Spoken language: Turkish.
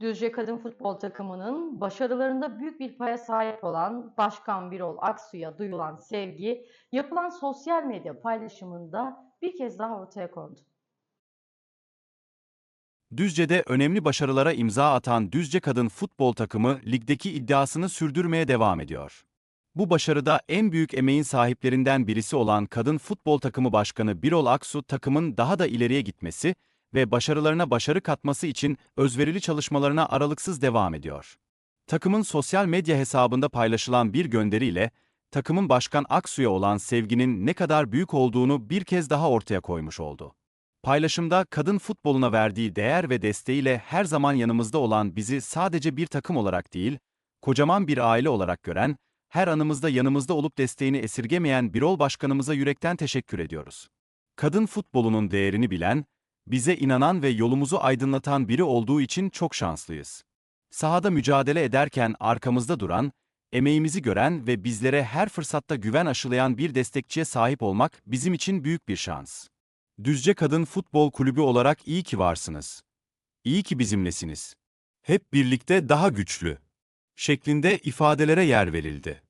Düzce Kadın Futbol Takımı'nın başarılarında büyük bir paya sahip olan Başkan Birol Aksu'ya duyulan sevgi, yapılan sosyal medya paylaşımında bir kez daha ortaya kondu. Düzce'de önemli başarılara imza atan Düzce Kadın Futbol Takımı ligdeki iddiasını sürdürmeye devam ediyor. Bu başarıda en büyük emeğin sahiplerinden birisi olan Kadın Futbol Takımı Başkanı Birol Aksu takımın daha da ileriye gitmesi ve başarılarına başarı katması için özverili çalışmalarına aralıksız devam ediyor. Takımın sosyal medya hesabında paylaşılan bir gönderiyle takımın Başkan Aksu'ya olan sevginin ne kadar büyük olduğunu bir kez daha ortaya koymuş oldu. Paylaşımda kadın futboluna verdiği değer ve desteğiyle her zaman yanımızda olan bizi sadece bir takım olarak değil, kocaman bir aile olarak gören, her anımızda yanımızda olup desteğini esirgemeyen Birol Başkanımıza yürekten teşekkür ediyoruz. Kadın futbolunun değerini bilen, bize inanan ve yolumuzu aydınlatan biri olduğu için çok şanslıyız. Sahada mücadele ederken arkamızda duran, emeğimizi gören ve bizlere her fırsatta güven aşılayan bir destekçiye sahip olmak bizim için büyük bir şans. Düzce Kadın Futbol Kulübü olarak iyi ki varsınız. İyi ki bizimlesiniz. Hep birlikte daha güçlü. Şeklinde ifadelere yer verildi.